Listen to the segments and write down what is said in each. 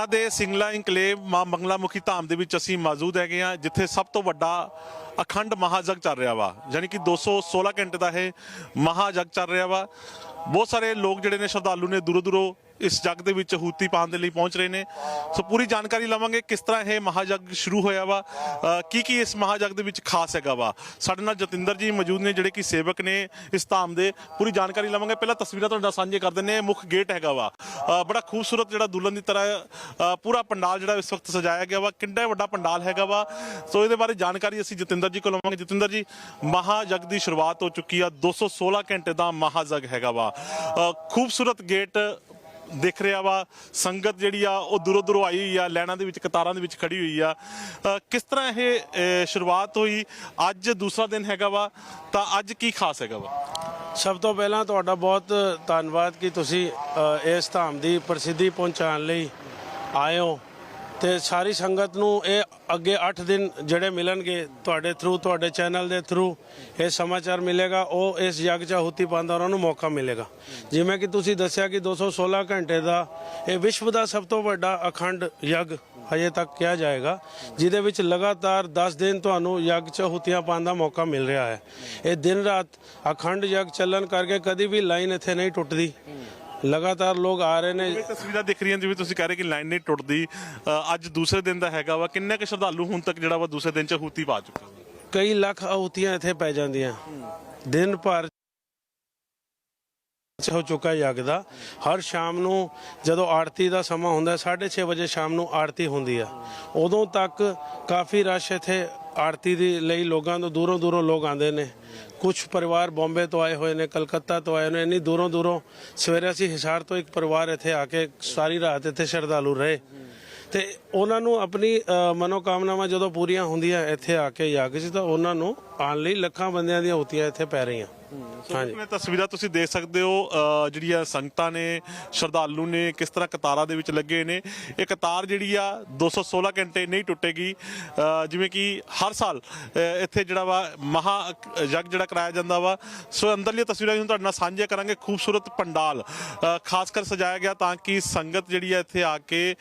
ਲੁਧਿਆਣਾ ਦੇ ਸਿੰਗਲਾ ਇਨਕਲੇਵ ਮਾਂ ਬੰਗਲਾ ਮੁਖੀ ਧਾਮ ਦੇ ਵਿੱਚ ਅਸੀਂ ਮੌਜੂਦ ਹੈਗੇ ਆ ਜਿੱਥੇ ਸਭ ਤੋਂ ਵੱਡਾ ਅਖੰਡ ਮਹਾਜਗ ਚੱਲ ਰਿਹਾ ਵਾ। ਯਾਨੀ ਕਿ 216 ਘੰਟੇ ਦਾ ਇਹ ਮਹਾਜਗ ਚੱਲ ਰਿਹਾ ਵਾ। ਬਹੁਤ ਸਾਰੇ ਲੋਕ ਜਿਹੜੇ ਨੇ ਸ਼ਰਧਾਲੂ ਨੇ ਦੂਰੋਂ ਦੂਰੋਂ ਇਸ ਜਗ ਦੇ ਵਿੱਚ ਹੂਤੀ ਪਾਉਣ ਦੇ ਲਈ ਪਹੁੰਚ ਰਹੇ ਨੇ। ਸੋ ਪੂਰੀ ਜਾਣਕਾਰੀ ਲਵਾਂਗੇ ਕਿਸ ਤਰ੍ਹਾਂ ਇਹ ਮਹਾਜਗ ਸ਼ੁਰੂ ਹੋਇਆ ਵਾ। ਕੀ ਕੀ ਇਸ ਮਹਾਜਗ ਦੇ ਵਿੱਚ ਖਾਸ ਹੈਗਾ ਵਾ। ਸਾਡੇ ਨਾਲ ਜਤਿੰਦਰ ਜੀ ਮੌਜੂਦ ਨੇ ਜਿਹੜੇ ਕਿ ਸੇਵਕ ਨੇ ਇਸ ਧਾਮ ਦੇ। ਪੂਰੀ ਜਾਣਕਾਰੀ ਲਵਾਂਗੇ। ਪਹਿਲਾਂ ਤਸਵੀਰਾਂ ਤੁਹਾਡੇ ਨਾਲ ਸਾਂਝੇ ਕਰ ਦਿੰਦੇ ਮੁੱਖ ਗੇਟ ਹੈਗਾ ਵਾ। ਬੜਾ ਖੂਬਸੂਰਤ ਜਿਹੜਾ ਦੁਲਹਨ ਦੀ ਤਰ੍ਹਾਂ ਪੂਰਾ ਪੰਡਾਲ ਜਿਹੜਾ ਇਸ ਵਕਤ ਸਜਾਇਆ ਗਿਆ ਵਾ। ਕਿੰਨਾ ਵੱਡਾ ਪੰਡਾਲ ਹੈਗਾ ਵਾ। ਸੋ ਇਹਦੇ ਬਾਰੇ ਜਾਣਕਾਰੀ ਅਸੀਂ ਜਤਿੰਦਰ ਜੀ ਕੋਲ ਲਵਾਂਗੇ। ਜਤਿੰਦਰ ਜੀ, ਮਹਾਜਗ ਦੀ ਸ਼ੁਰੂਆਤ ਹੋ ਚੁੱਕੀ ਆ। 216 ਘੰਟੇ ਦਾ ਮਹਾਜਗ ਹੈਗਾ ਵਾ। ਖੂਬਸੂਰਤ ਗੇਟ ਦਿਖ ਰਿਹਾ ਵਾ। ਸੰਗਤ ਜਿਹੜੀ ਆ, ਉਹ ਦੂਰੋਂ ਦੂਰੋਂ ਆਈ ਹੋਈ ਆ ਲੈਣਾ ਦੇ ਵਿੱਚ, ਕਤਾਰਾਂ ਦੇ ਵਿੱਚ ਖੜੀ ਹੋਈ ਆ। ਕਿਸ ਤਰ੍ਹਾਂ ਇਹ ਸ਼ੁਰੂਆਤ ਹੋਈ? ਅੱਜ ਦੂਸਰਾ ਦਿਨ ਹੈਗਾ ਵਾ, ਤਾਂ ਅੱਜ ਕੀ ਖਾਸ ਹੈਗਾ ਵਾ? ਸਭ ਤੋਂ ਪਹਿਲਾਂ ਤੁਹਾਡਾ ਬਹੁਤ ਧੰਨਵਾਦ ਕਿ ਤੁਸੀਂ ਇਸ ਧਾਮ ਦੀ ਪ੍ਰਸਿੱਧੀ ਪਹੁੰਚਾਉਣ ਲਈ ਆਏ ਹੋ। ਤੇ ਸਾਰੀ ਸੰਗਤ ਨੂੰ ਇਹ ਅੱਗੇ 8 ਦਿਨ ਜਿਹੜੇ ਮਿਲਣਗੇ ਤੁਹਾਡੇ ਥਰੂ ਤੁਹਾਡੇ ਚੈਨਲ ਦੇ ਥਰੂ ਇਹ ਸਮਾਚਾਰ ਮਿਲੇਗਾ, ਉਹ ਇਸ ਯੱਗ ਚ ਆਹੂਤੀ ਪਾਉਂਦਾ ਉਹਨਾਂ ਨੂੰ ਮੌਕਾ ਮਿਲੇਗਾ। ਜਿਵੇਂ ਕਿ ਤੁਸੀਂ ਦੱਸਿਆ ਕਿ 216 ਘੰਟੇ ਦਾ ਇਹ ਵਿਸ਼ਵ ਦਾ ਸਭ ਤੋਂ ਵੱਡਾ ਅਖੰਡ ਯੱਗ ਹਜੇ ਤੱਕ ਕਿਹਾ ਜਾਏਗਾ, ਜਿਹਦੇ ਵਿੱਚ ਲਗਾਤਾਰ 10 ਦਿਨ ਤੁਹਾਨੂੰ ਯੱਗ ਚ ਆਹੂਤੀਆਂ ਪਾਉਣ ਦਾ ਮੌਕਾ ਮਿਲ ਰਿਹਾ ਹੈ। ਇਹ ਦਿਨ ਰਾਤ ਅਖੰਡ ਯੱਗ ਚੱਲਣ ਕਰਕੇ ਕਦੀ ਵੀ ਲਾਈਨ ਇੱਥੇ ਨਹੀਂ ਟੁੱਟਦੀ। ਲਗਾਤਾਰ ਲੋਕ ਆ ਰਹੇ ਨੇ। ਇਹ ਤਸਵੀਰਾਂ ਦਿਖ ਰਹੀਆਂ ਜਿਵੇਂ ਤੁਸੀਂ ਕਹਿ ਰਹੇ ਕਿ ਲਾਈਨ ਨਹੀਂ ਟੁੱਟਦੀ। ਅ, ਅੱਜ ਦੂਸਰੇ ਦਿਨ ਦਾ ਹੈਗਾ ਵਾ। ਕਿੰਨੇ ਕੁ ਸ਼ਰਧਾਲੂ ਹੁਣ ਤੱਕ ਜਿਹੜਾ ਵਾ ਦੂਸਰੇ ਦਿਨ ਚ ਹੂਤੀ ਪਾ ਚੁੱਕਾ? ਕਈ ਲੱਖ ਆਹੂਤੀਆਂ ਇੱਥੇ ਪੈ ਜਾਂਦੀਆਂ। ਦਿਨ ਭਰ ਹੋ ਚੁੱਕਾ ਯੱਗ ਦਾ। ਹਰ ਸ਼ਾਮ ਨੂੰ ਜਦੋਂ ਆਰਤੀ ਦਾ ਸਮਾਂ ਹੁੰਦਾ 6:30 ਵਜੇ ਸ਼ਾਮ ਨੂੰ ਆਰਤੀ ਹੁੰਦੀ ਆ। ਉਦੋਂ ਤੱਕ ਕਾਫੀ ਰਸ਼ ਇੱਥੇ ਆਰਤੀ ਦੇ ਲਈ ਲੋਕਾਂ ਤੋਂ ਦੂਰੋਂ ਦੂਰੋਂ ਲੋਕ ਆਉਂਦੇ ਨੇ। ਕੁਝ ਪਰਿਵਾਰ ਬੰਬੇ ਤੋਂ ਆਏ ਹੋਏ ਨੇ ਕਲਕੱਤਾ ਤੋਂ ਆਏ ਨੇ ਇੰਨੀ ਦੂਰੋਂ ਦੂਰੋਂ ਸਵੇਰੇ ਅਸੀਂ ਹਿਸਾਰ ਤੋਂ ਇੱਕ ਪਰਿਵਾਰ ਇੱਥੇ ਆ ਕੇ ਸਾਰੀ ਰਾਤ ਇੱਥੇ ਸ਼ਰਧਾਲੂ ਰਹੇ। ਤੇ ਉਹਨਾਂ ਨੂੰ ਆਪਣੀ ਅ, ਮਨੋਕਾਮਨਾਵਾਂ ਜਦੋਂ ਪੂਰੀਆਂ ਹੁੰਦੀਆਂ ਇੱਥੇ ਆ ਕੇ ਯੱਗ 'ਚ ਤਾਂ ਉਹਨਾਂ ਨੂੰ ਆਉਣ ਲਈ ਲੱਖਾਂ ਬੰਦਿਆਂ ਦੀਆਂ ਹੁਤੀਆਂ ਇੱਥੇ ਪੈ ਰਹੀਆਂ। ਹਾਂਜੀ। ਇਹ ਤਸਵੀਰਾਂ ਤੁਸੀਂ ਦੇਖ ਸਕਦੇ ਹੋ? ਅ, ਜਿਹੜੀਆਂ ਸੰਗਤਾਂ ਨੇ ਸ਼ਰਧਾਲੂ ਨੇ ਕਿਸ ਤਰ੍ਹਾਂ ਕਤਾਰਾਂ ਦੇ ਵਿੱਚ ਲੱਗੇ ਨੇ। ਇਹ ਕਤਾਰ ਜਿਹੜੀ ਆ 216 ਘੰਟੇ ਨਹੀਂ ਟੁੱਟੇਗੀ। ਅ, ਜਿਵੇਂ ਕਿ ਹਰ ਸਾਲ ਅ, ਇੱਥੇ ਜਿਹੜਾ ਵਾ ਮਹਾ ਯੱਗ ਜਿਹੜਾ ਕਰਾਇਆ ਜਾਂਦਾ ਵਾ ਸੋ ਅੰਦਰਲੀਆਂ ਤਸਵੀਰਾਂ ਨੂੰ ਤੁਹਾਡੇ ਨਾਲ ਸਾਂਝੀਆਂ ਕਰਾਂਗੇ। ਖੂਬਸੂਰਤ ਪੰਡਾਲ ਅ, ਖਾਸ ਕਰ ਸਜਾਇਆ ਗਿਆ ਤਾਂ ਕਿ ਸੰਗਤ ਜਿਹੜੀ ਹੈ ਇੱਥੇ ਆ ਕੇ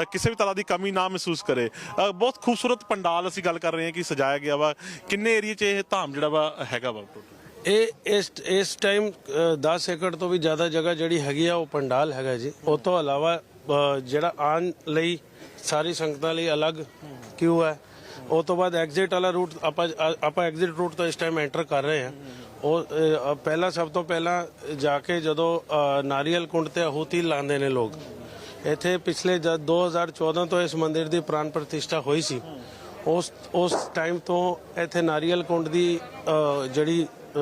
ਅ, ਕਿਸੇ ਵੀ ਤਰ੍ਹਾਂ ਦੀ ਕਮੀ ਨਾ ਮਹਿਸੂਸ ਕਰੇ। ਅ, ਬਹੁਤ ਖੂਬਸੂਰਤ ਪੰਡਾਲ ਅਸੀਂ ਗੱਲ ਕਰ ਰਹੇ ਹਾਂ ਕਿ ਸਜਾਇਆ ਗਿਆ ਵਾ। ਕਿੰਨੇ ਏਰੀਆ 'ਚ ਇਹ ਧਾਮ ਜਿਹੜਾ ਵਾ ਹੈਗਾ ਵਾ? total? ਇਹ ਇਸ ਇਸ ਟਾਈਮ 10 ਏਕੜ ਤੋਂ ਵੀ ਜ਼ਿਆਦਾ ਜਗ੍ਹਾ ਜਿਹੜੀ ਹੈਗੀ ਆ, ਉਹ ਪੰਡਾਲ ਹੈਗਾ ਜੀ। ਉਹ ਤੋਂ ਇਲਾਵਾ ਜਿਹੜਾ ਆਉਣ ਲਈ ਸਾਰੀ ਸੰਗਤਾਂ ਲਈ ਅਲੱਗ ਕਿਉਂ ਹੈ। ਉਹ ਤੋਂ ਬਾਅਦ ਐਗਜ਼ਿਟ ਵਾਲਾ ਰੂਟ ਆਪਾਂ ਆਪਾਂ ਐਗਜ਼ਿਟ ਰੂਟ ਤੋਂ ਇਸ ਟਾਈਮ ਐਂਟਰ ਕਰ ਰਹੇ ਹਾਂ। ਉਹ ਪਹਿਲਾਂ ਸਭ ਤੋਂ ਪਹਿਲਾਂ ਜਾ ਕੇ ਜਦੋਂ ਨਾਰੀਅਲ ਕੁੰਡ ਤੇ ਆਹੂਤੀ ਲਾਉਂਦੇ ਨੇ ਲੋਕ, ਇੱਥੇ ਪਿਛਲੇ ਜਦ 2014 ਤੋਂ ਇਸ ਮੰਦਿਰ ਦੀ ਪ੍ਰਾਨ ਪ੍ਰਤਿਸ਼ਠਾ ਹੋਈ ਸੀ। ਉਸ ਉਸ ਟਾਈਮ ਤੋਂ ਇੱਥੇ ਨਾਰੀਅਲ ਕੁੰਡ ਦੀ ਜਿਹੜੀ ਅ,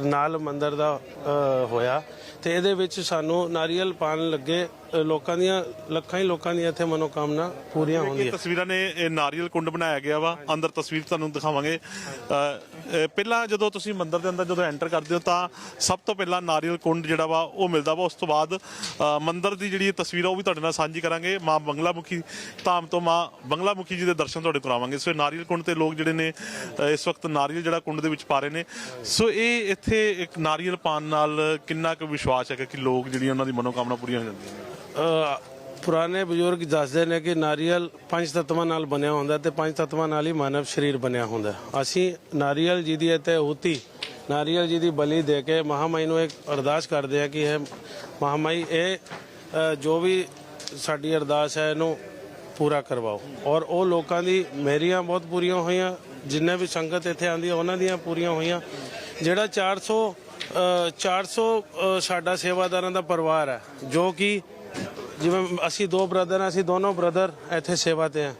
ਨਾਲ ਮੰਦਿਰ ਦਾ ਅ, ਹੋਇਆ। ਤੇ ਇਹਦੇ ਵਿੱਚ ਸਾਨੂੰ ਨਾਰੀਅਲ ਪਾਣ ਲੱਗੇ ਅ, ਲੋਕਾਂ ਦੀਆਂ ਲੱਖਾਂ ਹੀ ਲੋਕਾਂ ਦੀਆਂ ਇੱਥੇ ਮਨੋਕਾਮਨਾ ਪੂਰੀਆਂ ਇਹ ਹੁੰਦੀਆਂ। ਤਸਵੀਰਾਂ ਨੇ ਇਹ ਨਾਰੀਅਲ ਕੁੰਡ ਬਣਾਇਆ ਗਿਆ ਵਾ। ਅੰਦਰ ਤਸਵੀਰ ਤੁਹਾਨੂੰ ਦਿਖਾਵਾਂਗੇ। ਅ, ਪਹਿਲਾਂ ਜਦੋਂ ਤੁਸੀਂ ਮੰਦਿਰ ਦੇ ਅੰਦਰ ਜਦੋਂ ਐਂਟਰ ਕਰਦੇ ਹੋ ਤਾਂ ਸਭ ਤੋਂ ਪਹਿਲਾਂ ਨਾਰੀਅਲ ਕੁੰਡ ਜਿਹੜਾ ਵਾ ਉਹ ਮਿਲਦਾ ਵਾ। ਉਸ ਤੋਂ ਬਾਅਦ ਅ, ਮੰਦਿਰ ਦੀ ਜਿਹੜੀ ਤਸਵੀਰ ਆ ਉਹ ਵੀ ਤੁਹਾਡੇ ਨਾਲ ਸਾਂਝੀ ਕਰਾਂਗੇ। ਮਾਂ ਬੰਗਲਾ ਮੁਖੀ ਧਾਮ ਤੋਂ ਮਾਂ ਬੰਗਲਾ ਮੁਖੀ ਜੀ ਦੇ ਦਰਸ਼ਨ ਤੁਹਾਡੇ ਕਰਾਵਾਂਗੇ ਸੋ ਇਹ ਨਾਰੀਅਲ ਕੁੰਡ ਤੇ ਲੋਕ ਜਿਹੜੇ ਨੇ ਅ, ਇਸ ਵਕਤ ਨਾਰੀਅਲ ਜਿਹੜਾ ਕੁੰਡ ਦੇ ਵਿੱਚ ਪਾ ਰਹੇ ਨੇ। ਸੋ ਇਹ ਇੱਥੇ ਇੱਥੇ ਇੱਕ ਨਾਰੀਅਲ ਪਾਣ ਨਾਲ ਕਿੰਨਾ ਕੁ ਵਿਸ਼ਵਾਸ ਹੈਗਾ ਕਿ ਲੋਕ ਜਿਹੜੀ ਉਹਨਾਂ ਦੀ ਮਨੋਕਾਮਨਾ ਪੂਰੀਆਂ ਹੋ ਜਾਂਦੀਆਂ ਨੇ? ਪੁਰਾਣੇ ਬਜ਼ੁਰਗ ਦੱਸਦੇ ਨੇ ਕਿ ਨਾਰੀਅਲ ਪੰਜ ਤੱਤਵਾਂ ਨਾਲ ਬਣਿਆ ਹੁੰਦਾ ਤੇ ਪੰਜ ਤੱਤਵਾਂ ਨਾਲ ਹੀ ਮਾਨਵ ਸਰੀਰ ਬਣਿਆ ਹੁੰਦਾ ਅਸੀਂ ਨਾਰੀਅਲ ਜੀ ਦੀ ਇੱਥੇ ਹੁਤੀ ਨਾਰੀਅਲ ਜੀ ਦੀ ਬਲੀ ਦੇ ਕੇ ਮਹਾਮਾਈ ਨੂੰ ਇੱਕ ਅਰਦਾਸ ਕਰਦੇ ਆ ਕਿ ਇਹ ਮਹਾਮਾਈ ਇਹ ਜੋ ਵੀ ਸਾਡੀ ਅਰਦਾਸ ਹੈ ਇਹਨੂੰ ਪੂਰਾ ਕਰਵਾਓ। ਔਰ ਉਹ ਲੋਕਾਂ ਦੀ ਮੇਰੀਆਂ ਬਹੁਤ ਪੂਰੀਆਂ ਹੋਈਆਂ, ਜਿੰਨੇ ਵੀ ਸੰਗਤ ਇੱਥੇ ਆਂਦੀ ਉਹਨਾਂ ਦੀਆਂ ਪੂਰੀਆਂ ਹੋਈਆਂ। ਜਿਹੜਾ 400 ਅ, 400 ਅ, ਸਾਡਾ ਸੇਵਾਦਾਰਾਂ ਦਾ ਪਰਿਵਾਰ ਹੈ ਜੋ ਕਿ ਜਿਵੇਂ ਅਸੀਂ ਦੋ ਬ੍ਰਦਰ ਹਾਂ ਅਸੀਂ ਦੋਨੋਂ ਬ੍ਰਦਰ ਇੱਥੇ ਸੇਵਾ ਤੇ ਆ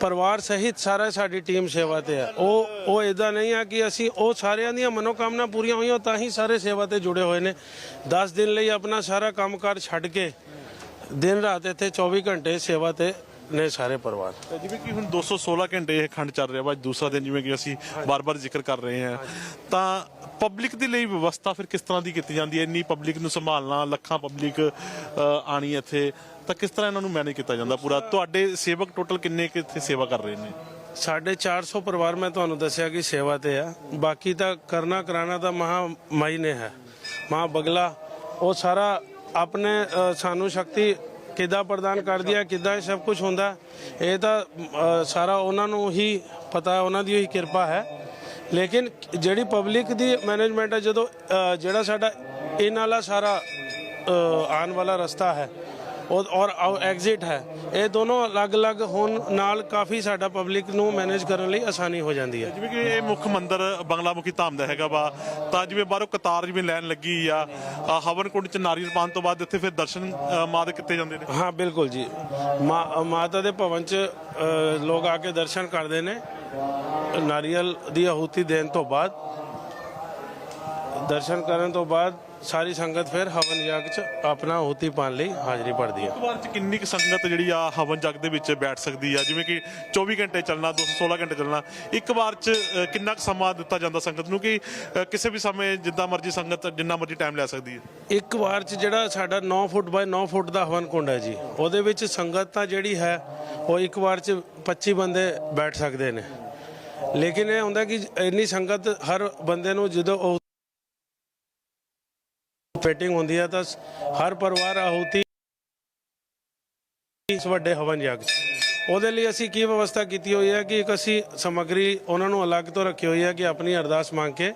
ਪਰਿਵਾਰ ਸਹਿਤ ਸਾਰਾ ਸਾਡੀ ਟੀਮ ਸੇਵਾ ਤੇ ਆ ਉਹ ਉਹ ਇਦਾਂ ਨਹੀਂ ਆ ਕਿ ਅਸੀਂ ਉਹ ਸਾਰਿਆਂ ਦੀਆਂ ਮਨੋਕਾਮਨਾ ਪੂਰੀਆਂ ਹੋਈਆਂ ਤਾਂ ਹੀ ਸਾਰੇ ਸੇਵਾ ਤੇ ਜੁੜੇ ਹੋਏ ਨੇ। 10 ਦਿਨ ਲਈ ਆਪਣਾ ਸਾਰਾ ਕੰਮਕਾਰ ਛੱਡ ਕੇ ਦਿਨ ਰਾਤ ਇੱਥੇ 24 ਘੰਟੇ ਸੇਵਾ ਤੇ ਨੇ ਸਾਰੇ ਪਰਿਵਾਰ। ਤਾਂ ਜਿਵੇਂ ਕਿ ਹੁਣ 216 ਘੰਟੇ ਇਹ ਖੰਡ ਚੱਲ ਰਿਹਾ ਵਾ ਅੱਜ ਦੂਸਰਾ ਦਿਨ ਜਿਵੇਂ ਕਿ ਅਸੀਂ ਬਾਰ-ਬਾਰ ਜ਼ਿਕਰ ਕਰ ਰਹੇ ਹਾਂ। ਤਾਂ ਪਬਲਿਕ ਦੇ ਲਈ ਵਿਵਸਥਾ ਫਿਰ ਕਿਸ ਤਰ੍ਹਾਂ ਦੀ ਕੀਤੀ ਜਾਂਦੀ ਹੈ? ਇੰਨੀ ਪਬਲਿਕ ਨੂੰ ਸੰਭਾਲਣਾ ਲੱਖਾਂ ਪਬਲਿਕ ਆਣੀ ਇੱਥੇ ਤਾਂ ਕਿਸ ਤਰ੍ਹਾਂ ਇਹਨਾਂ ਨੂੰ ਮੈਨੇਜ ਕੀਤਾ ਜਾਂਦਾ ਪੂਰਾ? ਤੁਹਾਡੇ ਸੇਵਕ ਟੋਟਲ ਕਿੰਨੇ ਕੁ ਇੱਥੇ ਸੇਵਾ ਕਰ ਰਹੇ ਨੇ? ਸਾਢੇ 400 ਪਰਿਵਾਰ ਮੈਂ ਤੁਹਾਨੂੰ ਦੱਸਿਆ ਕਿ ਸੇਵਾ ਤੇ ਆ। ਬਾਕੀ ਤਾਂ ਕਰਨਾ ਕਰਾਣਾ ਤਾਂ ਮਹਾ ਮਾਈ ਨੇ ਹੈ। ਮਾਂ ਬਗਲਾ ਉਹ ਸਾਰਾ ਆਪਣੇ ਸਾਨੂੰ ਸ਼ਕਤੀ ਕਿੱਦਾਂ ਪ੍ਰਦਾਨ ਕਰਦੀ ਹੈ ਕਿੱਦਾਂ ਇਹ ਸਭ ਕੁਝ ਹੁੰਦਾ ਇਹ ਤਾਂ ਅ, ਸਾਰਾ ਉਹਨਾਂ ਨੂੰ ਹੀ ਪਤਾ ਉਹਨਾਂ ਦੀ ਹੀ ਕਿਰਪਾ ਹੈ। ਲੇਕਿਨ ਜਿਹੜੀ ਪਬਲਿਕ ਦੀ ਮੈਨੇਜਮੈਂਟ ਹੈ ਜਦੋਂ ਅ, ਜਿਹੜਾ ਸਾਡਾ ਇਹਨਾਂ ਵਾਲਾ ਸਾਰਾ ਅ, ਆਉਣ ਵਾਲਾ ਰਸਤਾ ਹੈ ਔਰ ਐਗਜ਼ਿਟ ਹੈ। ਇਹ ਦੋਨੋਂ ਅਲੱਗ-ਅਲੱਗ ਹੋਣ ਨਾਲ ਕਾਫੀ ਸਾਡਾ ਪਬਲਿਕ ਨੂੰ ਮੈਨੇਜ ਕਰਨ ਲਈ ਆਸਾਨੀ ਹੋ ਜਾਂਦੀ ਹੈ। ਜਿਵੇਂ ਕਿ ਇਹ ਮੁੱਖ ਮੰਦਿਰ ਬੰਗਲਾਮੁਖੀ ਧਾਮ ਦਾ ਹੈਗਾ ਵਾ ਤਾਂ ਜਿਵੇਂ ਬਾਹਰੋਂ ਕਤਾਰ ਜਿਵੇਂ ਲਾਈਨ ਲੱਗੀ ਆ ਹਵਨ ਕੁੰਡ ਚ ਨਾਰੀਅਲ ਪਾਣ ਤੋਂ ਬਾਅਦ ਇੱਥੇ ਫਿਰ ਦਰਸ਼ਨ ਮਾਂ ਦੇ ਕੀਤੇ ਜਾਂਦੇ ਨੇ। ਹਾਂ ਬਿਲਕੁਲ ਜੀ। ਮਾਤਾ ਦੇ ਭਵਨ ਚ ਲੋਕ ਆ ਕੇ ਦਰਸ਼ਨ ਕਰਦੇ ਨੇ। ਨਾਰੀਅਲ ਦੀ ਆਹੂਤੀ ਦੇਣ ਤੋਂ ਬਾਅਦ ਦਰਸ਼ਨ ਕਰਨ ਤੋਂ ਬਾਅਦ ਸਾਰੀ ਸੰਗਤ ਫਿਰ ਹਵਨ ਯੱਗ ਚ ਆਪਣਾ ਆਹੂਤੀ ਪਾਣ ਲਈ ਹਾਜ਼ਰੀ ਭਰਦੀ ਹੈ ਇੱਕ ਵਾਰ ਚ ਕਿੰਨੀ ਕੁ ਸੰਗਤ ਜਿਹੜੀ ਆ ਹਵਨ ਜਗ ਦੇ ਵਿੱਚ ਬੈਠ ਸਕਦੀ ਆ? ਜਿਵੇਂ ਕਿ 24 ਘੰਟੇ ਚੱਲਣਾ 216 ਘੰਟੇ ਚੱਲਣਾ ਇੱਕ ਵਾਰ ਚ ਅ, ਕਿੰਨਾ ਕੁ ਸਮਾਂ ਦਿੱਤਾ ਜਾਂਦਾ ਸੰਗਤ ਨੂੰ ਕਿ ਅ, ਕਿਸੇ ਵੀ ਸਮੇਂ ਜਿੱਦਾਂ ਮਰਜ਼ੀ ਸੰਗਤ ਜਿੰਨਾ ਮਰਜ਼ੀ ਟਾਈਮ ਲੈ ਸਕਦੀ ਹੈ ਇੱਕ ਵਾਰ ਚ ਜਿਹੜਾ ਸਾਡਾ 9 ਫੁੱਟ ਬਾਈ 9 ਫੁੱਟ ਦਾ ਹਵਨ ਕੁੰਡ ਹੈ ਜੀ ਉਹਦੇ ਵਿੱਚ ਸੰਗਤ ਤਾਂ ਜਿਹੜੀ ਹੈ ਉਹ ਇੱਕ ਵਾਰ ਚ 25 ਬੰਦੇ ਬੈਠ ਸਕਦੇ ਨੇ। ਲੇਕਿਨ ਇਹ ਹੁੰਦਾ ਕਿ ਇੰਨੀ ਸੰਗਤ ਹਰ ਬੰਦੇ ਨੂੰ ਜਦੋਂ ਉਹ ਫਿਟਿੰਗ ਹੁੰਦੀ ਹੈ ਤਾਂ ਹਰ ਪਰਿਵਾਰ ਆਹੂਤੀ ਇਸ ਵੱਡੇ ਹਵਨ ਯੱਗ। ਉਹਦੇ ਲਈ ਅਸੀਂ ਕੀ ਵਿਵਸਥਾ ਕੀਤੀ ਹੋਈ ਹੈ ਕਿ ਇੱਕ ਅਸੀਂ ਸਮੱਗਰੀ ਉਹਨਾਂ ਨੂੰ ਅਲੱਗ ਤੋਂ ਰੱਖੀ ਹੋਈ ਹੈ ਕਿ ਆਪਣੀ ਅਰਦਾਸ ਮੰਗ ਕੇ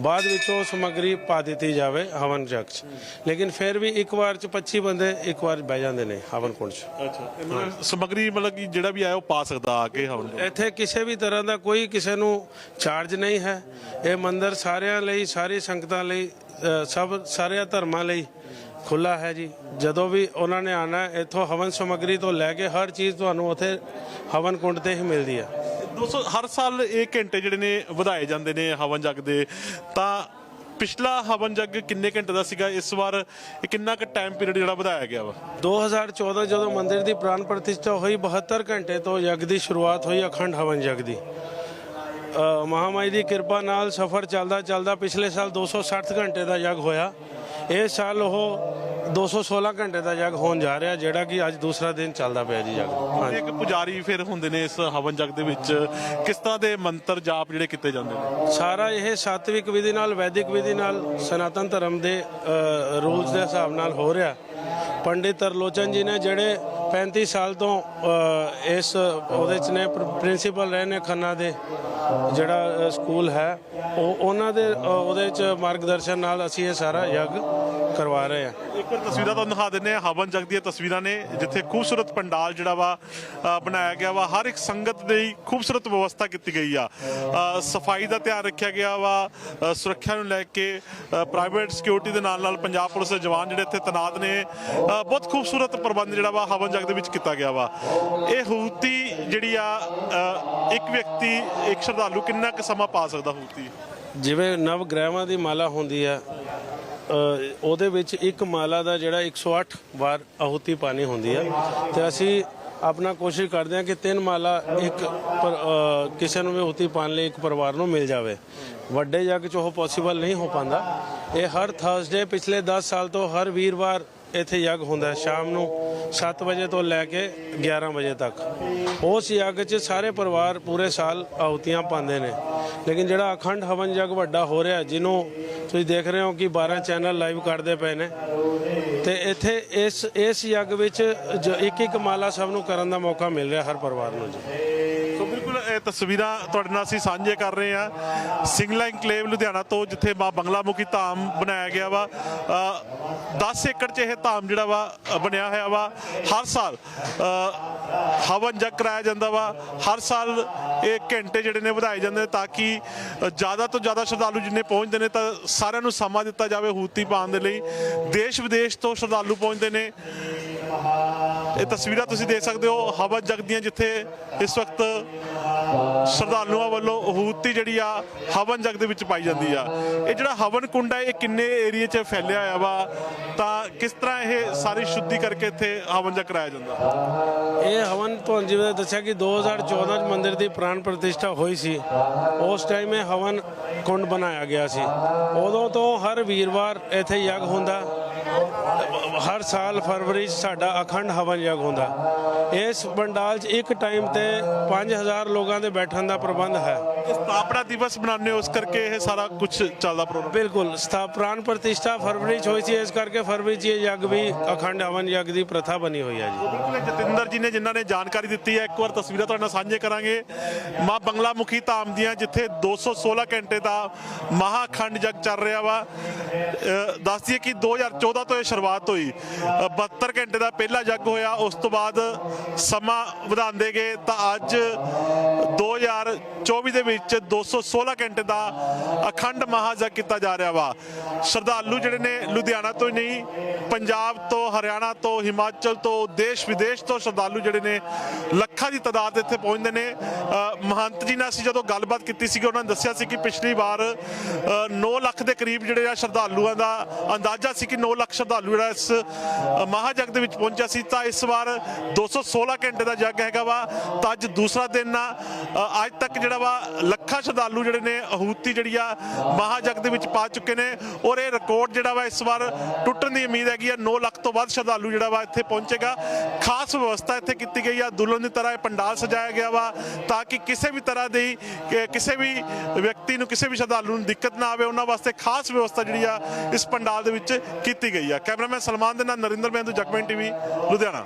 ਬਾਅਦ ਵਿੱਚ ਉਹ ਸਮੱਗਰੀ ਪਾ ਦਿੱਤੀ ਜਾਵੇ ਹਵਨ ਜਗ 'ਚ। ਲੇਕਿਨ ਫਿਰ ਵੀ ਇੱਕ ਵਾਰ 'ਚ 25 ਬੰਦੇ ਇੱਕ ਵਾਰ ਬਹਿ ਜਾਂਦੇ ਨੇ ਹਵਨ ਕੁੰਡ 'ਚ। ਅੱਛਾ ਸਮਗਰੀ ਮਤਲਬ ਕਿ ਜਿਹੜਾ ਵੀ ਆਇਆ ਉਹ ਪਾ ਸਕਦਾ ਆ ਕੇ ਹਵਨ ਇੱਥੇ ਕਿਸੇ ਵੀ ਤਰ੍ਹਾਂ ਦਾ ਕੋਈ ਕਿਸੇ ਨੂੰ ਚਾਰਜ ਨਹੀਂ ਹੈ। ਇਹ ਮੰਦਿਰ ਸਾਰਿਆਂ ਲਈ ਸਾਰੀ ਸੰਗਤਾਂ ਲਈ ਅ, ਸਭ ਸਾਰਿਆਂ ਧਰਮਾਂ ਲਈ ਖੁੱਲਾ ਹੈ ਜੀ। ਜਦੋਂ ਵੀ ਉਹਨਾਂ ਨੇ ਆਣਾ ਇੱਥੋਂ ਹਵਨ ਸਮੱਗਰੀ ਤੋਂ ਲੈ ਕੇ ਹਰ ਚੀਜ਼ ਤੁਹਾਨੂੰ ਉੱਥੇ ਹਵਨ ਕੁੰਡ ਤੇ ਹੀ ਮਿਲਦੀ ਹੈ। 200 ਹਰ ਸਾਲ ਇਹ ਘੰਟੇ ਜਿਹੜੇ ਨੇ ਵਧਾਏ ਜਾਂਦੇ ਨੇ ਹਵਨ ਜਗ ਦੇ। ਤਾਂ ਪਿਛਲਾ ਹਵਨ ਜਗ ਕਿੰਨੇ ਘੰਟੇ ਦਾ ਸੀਗਾ? ਇਸ ਵਾਰ ਇਹ ਕਿੰਨਾ ਕੁ ਟਾਈਮ ਪੀਰੀਅਡ ਜਿਹੜਾ ਵਧਾਇਆ ਗਿਆ ਵਾ? 2014 ਜਦੋਂ ਮੰਦਿਰ ਦੀ ਪ੍ਰਾਨ ਪ੍ਰਤਿਸ਼ਠਾ ਹੋਈ 72 ਘੰਟੇ ਤੋਂ ਯੱਗ ਦੀ ਸ਼ੁਰੂਆਤ ਹੋਈ ਅਖੰਡ ਹਵਨ ਯੱਗ ਦੀ। ਮਹਾਮਾਈ ਦੀ ਕਿਰਪਾ ਨਾਲ ਸਫ਼ਰ ਚੱਲਦਾ ਚੱਲਦਾ ਪਿਛਲੇ ਸਾਲ 260 ਘੰਟੇ ਦਾ ਯੱਗ ਹੋਇਆ। ਇਸ ਸਾਲ ਉਹ 216 ਘੰਟੇ ਦਾ ਯੱਗ ਹੋਣ ਜਾ ਰਿਹਾ ਜਿਹੜਾ ਕਿ ਅੱਜ ਦੂਸਰਾ ਦਿਨ ਚੱਲਦਾ ਪਿਆ ਜੀ ਯੱਗ। ਇੱਕ ਪੁਜਾਰੀ ਫਿਰ ਹੁੰਦੇ ਨੇ ਇਸ ਹਵਨ ਜਗ ਦੇ ਵਿੱਚ। ਕਿਸ ਤਰ੍ਹਾਂ ਦੇ ਮੰਤਰ ਜਾਪ ਜਿਹੜੇ ਕੀਤੇ ਜਾਂਦੇ ਨੇ? ਸਾਰਾ ਇਹ ਸਾਤਵਿਕ ਵਿਧੀ ਨਾਲ ਵੈਦਿਕ ਵਿਧੀ ਨਾਲ ਸਨਾਤਨ ਧਰਮ ਦੇ ਰੂਲਸ ਦੇ ਹਿਸਾਬ ਨਾਲ ਹੋ ਰਿਹਾ। ਪੰਡਿਤ ਤਰਲੋਚਨ ਜੀ ਨੇ ਜਿਹੜੇ 35 ਸਾਲ ਤੋਂ ਇਸ ਉਹਦੇ ਚ ਨੇ ਪ੍ਰਿੰਸੀਪਲ ਰਹੇ ਨੇ ਖੰਨਾ ਦੇ, ਜਿਹੜਾ ਸਕੂਲ ਹੈ। ਉਹ, ਉਹਨਾਂ ਦੇ ਉਹਦੇ ਚ ਮਾਰਗਦਰਸ਼ਨ ਨਾਲ ਅਸੀਂ ਇਹ ਸਾਰਾ ਯੱਗ ਕਰਵਾ ਰਹੇ ਹਾਂ। ਇੱਕ ਤਸਵੀਰਾਂ ਤੁਹਾਨੂੰ ਦਿਖਾ ਦਿੰਦੇ ਆ ਹਵਨ ਜਗ ਦੀਆਂ ਤਸਵੀਰਾਂ ਨੇ, ਜਿੱਥੇ ਖੂਬਸੂਰਤ ਪੰਡਾਲ ਜਿਹੜਾ ਵਾ ਬਣਾਇਆ ਗਿਆ ਵਾ। ਹਰ ਇੱਕ ਸੰਗਤ ਦੀ ਖੂਬਸੂਰਤ ਵਿਵਸਥਾ ਕੀਤੀ ਗਈ ਆ। ਸਫ਼ਾਈ ਦਾ ਧਿਆਨ ਰੱਖਿਆ ਗਿਆ ਵਾ। ਸੁਰੱਖਿਆ ਨੂੰ ਲੈ ਕੇ ਪ੍ਰਾਈਵੇਟ ਸਿਕਿਉਰਿਟੀ ਦੇ ਨਾਲ ਨਾਲ ਪੰਜਾਬ ਪੁਲਿਸ ਦੇ ਜਵਾਨ ਜਿਹੜੇ ਇੱਥੇ ਤੈਨਾਤ ਨੇ ਬਹੁਤ ਖੂਬਸੂਰਤ ਪ੍ਰਬੰਧ ਜਿਹੜਾ ਵਾ ਹਵਨ ਜਗ ਦੇ ਵਿੱਚ ਕੀਤਾ ਗਿਆ ਵਾ। ਇਹ ਹੂਤੀ ਜਿਹੜੀ ਆ ਅ, ਇੱਕ ਵਿਅਕਤੀ ਇੱਕ ਸ਼ਰਧਾਲੂ ਕਿੰਨਾ ਕੁ ਸਮਾਂ ਪਾ ਸਕਦਾ ਹੂਤੀ? ਜਿਵੇਂ ਨਵ ਗ੍ਰਹਿਵਾਂ ਦੀ ਮਾਲਾ ਹੁੰਦੀ ਹੈ ਅ, ਉਹਦੇ ਵਿੱਚ ਇੱਕ ਮਾਲਾ ਦਾ ਜਿਹੜਾ 108 ਵਾਰ ਆਹੂਤੀ ਪਾਣੀ ਹੁੰਦੀ ਹੈ ਤੇ ਅਸੀਂ ਆਪਣਾ ਕੋਸ਼ਿਸ਼ ਕਰਦੇ ਹਾਂ ਕਿ ਤਿੰਨ ਮਾਲਾ ਇੱਕ ਪਰ- ਅ, ਕਿਸੇ ਨੂੰ ਵੀ ਆਹੂਤੀ ਪਾਣ ਲਈ ਇੱਕ ਪਰਿਵਾਰ ਨੂੰ ਮਿਲ ਜਾਵੇ। ਵੱਡੇ ਜੱਗ 'ਚ ਉਹ ਪੋਸੀਬਲ ਨਹੀਂ ਹੋ ਪਾਉਂਦਾ। ਇਹ ਹਰ ਥਰਸਡੇ ਪਿਛਲੇ 10 ਸਾਲ ਤੋਂ ਹਰ ਵੀਰਵਾਰ ਇੱਥੇ ਯੱਗ ਹੁੰਦਾ ਹੈ ਸ਼ਾਮ ਨੂੰ 7 ਵਜੇ ਤੋਂ ਲੈ ਕੇ 11 ਵਜੇ ਤੱਕ। ਉਸ ਯੱਗ 'ਚ ਸਾਰੇ ਪਰਿਵਾਰ ਪੂਰੇ ਸਾਲ ਆਉਤੀਆਂ ਪਾਉਂਦੇ ਨੇ। ਲੇਕਿਨ ਜਿਹੜਾ ਅਖੰਡ ਹਵਨ ਯੱਗ ਵੱਡਾ ਹੋ ਰਿਹਾ ਜਿਹਨੂੰ ਤੁਸੀਂ ਦੇਖ ਰਹੇ ਹੋ ਕਿ 12 ਚੈਨਲ ਲਾਈਵ ਕਰਦੇ ਪਏ ਨੇ। ਤੇ ਇੱਥੇ ਇਸ ਇਸ ਯੱਗ ਵਿੱਚ ਜੋ ਇੱਕ ਇੱਕ ਮਾਲਾ ਸਭ ਨੂੰ ਕਰਨ ਦਾ ਮੌਕਾ ਮਿਲ ਰਿਹਾ ਹਰ ਪਰਿਵਾਰ ਨੂੰ ਜੀ। ਸੋ ਬਿਲਕੁਲ ਇਹ ਤਸਵੀਰਾਂ ਤੁਹਾਡੇ ਨਾਲ ਅਸੀਂ ਸਾਂਝੇ ਕਰ ਰਹੇ ਹਾਂ। ਸਿੰਗਲਾ ਇਨਕਲੇਵ ਲੁਧਿਆਣਾ ਤੋਂ ਜਿੱਥੇ ਮਾਂ ਬੰਗਲਾਮੁਖੀ ਧਾਮ ਬਣਾਇਆ ਗਿਆ ਵਾ। ਅ, 10 ਏਕੜ 'ਚ ਇਹ ਧਾਮ ਜਿਹੜਾ ਵਾ ਬਣਿਆ ਹੋਇਆ ਵਾ। ਹਰ ਸਾਲ ਹਵਨ ਜਗ ਕਰਾਇਆ ਜਾਂਦਾ ਵਾ। ਹਰ ਸਾਲ ਇਹ ਘੰਟੇ ਜਿਹੜੇ ਨੇ ਵਧਾਏ ਜਾਂਦੇ ਨੇ ਤਾਂ ਕਿ ਜ਼ਿਆਦਾ ਤੋਂ ਜ਼ਿਆਦਾ ਸ਼ਰਧਾਲੂ ਜਿੰਨੇ ਪਹੁੰਚਦੇ ਨੇ ਤਾਂ ਸਾਰਿਆਂ ਨੂੰ ਸਮਾਂ ਦਿੱਤਾ ਜਾਵੇ ਹੂਤੀ ਪਾਉਣ ਦੇ ਲਈ। ਦੇਸ਼ ਵਿਦੇਸ਼ ਤੋਂ ਸ਼ਰਧਾਲੂ ਪਹੁੰਚਦੇ ਨੇ। ਇਹ ਤਸਵੀਰਾਂ ਤੁਸੀਂ ਦੇਖ ਸਕਦੇ ਹੋ ਹਵਾ ਜਗਦੀਆਂ ਜਿੱਥੇ ਇਸ ਵਕਤ ਸ਼ਰਧਾਲੂਆਂ ਵੱਲੋਂ ਹੂਤੀ ਜਿਹੜੀ ਆ ਹਵਨ ਜਗ ਦੇ ਵਿੱਚ ਪਾਈ ਜਾਂਦੀ ਆ। ਇਹ ਜਿਹੜਾ ਹਵਨ ਕੁੰਡ ਹੈ ਇਹ ਕਿੰਨੇ ਏਰੀਏ 'ਚ ਫੈਲਿਆ ਹੋਇਆ ਵਾ? ਤਾਂ ਕਿਸ ਤਰ੍ਹਾਂ ਇਹ ਸਾਰੀ ਸ਼ੁੱਧੀ ਕਰਕੇ ਇੱਥੇ ਹਵਨ ਜਗ ਕਰਾਇਆ ਜਾਂਦਾ? ਇਹ ਹਵਨ ਤੁਹਾਨੂੰ ਜਿਵੇਂ ਦੱਸਿਆ ਕਿ 2014 ਚ ਮੰਦਿਰ ਦੀ ਪ੍ਰਾਣ ਪ੍ਰਤਿਸ਼ਠਾ ਹੋਈ ਸੀ। ਉਸ ਟਾਈਮ ਇਹ ਹਵਨ ਕੁੰਡ ਬਣਾਇਆ ਗਿਆ ਸੀ। ਉਦੋਂ ਤੋਂ ਹਰ ਵੀਰਵਾਰ ਇੱਥੇ ਯੱਗ ਹੁੰਦਾ। ਹਰ ਸਾਲ ਫਰਵਰੀ 'ਚ ਸਾਡਾ ਅਖੰਡ ਹਵਨ ਯੱਗ ਹੁੰਦਾ। ਇਸ ਪੰਡਾਲ 'ਚ ਇੱਕ ਟਾਈਮ ਤੇ 5000 ਲੋਕਾਂ ਦੇ ਬੈਠਣ ਦਾ ਪ੍ਰਬੰਧ ਹੈ। ਸਥਾਪਨਾ ਦਿਵਸ ਮਨਾਉਂਦੇ ਹੋ ਉਸ ਕਰਕੇ ਇਹ ਸਾਰਾ ਕੁਝ ਚੱਲਦਾ ਪ੍ਰੋਗਰਾਮ? ਬਿਲਕੁਲ ਸਥਾਪਨਾ ਪ੍ਰਤਿਸ਼ਠਾ ਫਰਵਰੀ 'ਚ ਹੋਈ ਸੀ ਇਸ ਕਰਕੇ ਫਰਵਰੀ 'ਚ ਇਹ ਯਗ ਵੀ ਅਖੰਡ ਹਵਨ ਯਗ ਦੀ ਪ੍ਰਥਾ ਬਣੀ ਹੋਈ ਹੈ ਜੀ। ਬਿਲਕੁਲ ਜਤਿੰਦਰ ਜੀ ਨੇ ਜਿਨ੍ਹਾਂ ਨੇ ਜਾਣਕਾਰੀ ਦਿੱਤੀ ਹੈ ਇੱਕ ਵਾਰ ਤਸਵੀਰਾਂ ਤੁਹਾਡੇ ਨਾਲ ਸਾਂਝੇ ਕਰਾਂਗੇ। ਮਾਂ ਬੰਗਲਾ ਮੁਖੀ ਧਾਮ ਦੀਆਂ ਜਿੱਥੇ 216 ਘੰਟੇ ਦਾ ਮਹਾਖੰਡ ਜਗ ਚੱਲ ਰਿਹਾ ਵਾ ਦੱਸ ਦਈਏ ਕਿ 2014 ਤੋਂ ਇਹ ਸ਼ੁਰੂਆਤ ਹੋਈ। ਅਹ 72 ਘੰਟੇ ਦਾ ਪਹਿਲਾ ਜਗ ਹੋਇਆ ਉਸ ਤੋਂ ਬਾਅਦ ਸਮਾਂ ਵਧਾਉਂਦੇ ਗਏ ਤਾਂ ਅੱਜ 2024 ਦੇ ਵਿੱਚ 216 ਘੰਟੇ ਦਾ ਅਖੰਡ ਮਹਾਜਗ ਕੀਤਾ ਜਾ ਰਿਹਾ ਵਾ। ਸ਼ਰਧਾਲੂ ਜਿਹੜੇ ਨੇ ਲੁਧਿਆਣਾ ਤੋਂ ਹੀ ਨਹੀਂ ਪੰਜਾਬ ਤੋਂ ਹਰਿਆਣਾ ਤੋਂ ਹਿਮਾਚਲ ਤੋਂ ਦੇਸ਼ ਵਿਦੇਸ਼ ਤੋਂ ਸ਼ਰਧਾਲੂ ਜਿਹੜੇ ਨੇ ਲੱਖਾਂ ਦੀ ਤਾਦਾਦ ਇੱਥੇ ਪਹੁੰਚਦੇ ਨੇ। ਮਹੰਤ ਜੀ ਨਾਲ ਅਸੀਂ ਜਦੋਂ ਗੱਲਬਾਤ ਕੀਤੀ ਸੀ ਉਹਨਾਂ ਨੇ ਦੱਸਿਆ ਸੀ ਕਿ ਪਿਛਲੀ ਵਾਰ ਅ, 9 ਲੱਖ ਦੇ ਕਰੀਬ ਜਿਹੜੇ ਆ ਸ਼ਰਧਾਲੂਆਂ ਦਾ ਅੰਦਾਜ਼ਾ ਸੀ ਕਿ 9 ਲੱਖ ਸ਼ਰਧਾਲੂ ਜਿਹੜਾ ਇਸ ਅ, ਮਹਾਜਗ ਦੇ ਵਿੱਚ ਪਹੁੰਚਿਆ ਸੀ। ਤਾਂ ਇਸ ਵਾਰ 216 ਘੰਟੇ ਦਾ ਜਗ ਹੈਗਾ ਵਾ। ਤਾਂ ਅੱਜ ਦੂਸਰਾ ਦਿਨ ਆ। ਅੱਜ ਤੱਕ ਜਿਹੜਾ ਵਾ ਲੱਖਾਂ ਸ਼ਰਧਾਲੂ ਜਿਹੜੇ ਨੇ ਅਹੂਤੀ ਜਿਹੜੀ ਆ ਮਹਾਜਗ ਦੇ ਵਿੱਚ ਪਾ ਚੁੱਕੇ ਨੇ ਔਰ ਇਹ ਰਿਕਾਰਡ ਜਿਹੜਾ ਵਾ ਇਸ ਵਾਰ ਟੁੱਟਣ ਦੀ ਉਮੀਦ ਹੈਗੀ ਆ। 9 ਲੱਖ ਤੋਂ ਵੱਧ ਸ਼ਰਧਾਲੂ ਜਿਹੜਾ ਵਾ ਇੱਥੇ ਪਹੁੰਚੇਗਾ। ਖਾਸ ਵਿਵਸਥਾ ਇੱਥੇ ਕੀਤੀ ਗਈ ਆ। ਦੁਲਹਨ ਦੀ ਤਰ੍ਹਾਂ ਇਹ ਪੰਡਾਲ ਸਜਾਇਆ ਗਿਆ ਵਾ ਤਾਂ ਕਿ ਕਿਸੇ ਵੀ ਤਰ੍ਹਾਂ ਦੀ ਕਿਸੇ ਵੀ ਵਿਅਕਤੀ ਨੂੰ ਕਿਸੇ ਵੀ ਸ਼ਰਧਾਲੂ ਨੂੰ ਦਿੱਕਤ ਨਾ ਆਵੇ। ਉਹਨਾਂ ਵਾਸਤੇ ਖਾਸ ਵਿਵਸਥਾ ਜਿਹੜੀ ਆ ਇਸ ਪੰਡਾਲ ਦੇ ਵਿੱਚ ਕੀਤੀ ਗਈ ਆ। ਕੈਮਰਾਮੈਨ ਸਲਮਾਨ ਦੇ ਨਾਲ ਨਰਿੰਦਰ ਮਹਿੰਦੂ, ਜਗਮੈਨ ਟੀਵੀ, ਲੁਧਿਆਣਾ।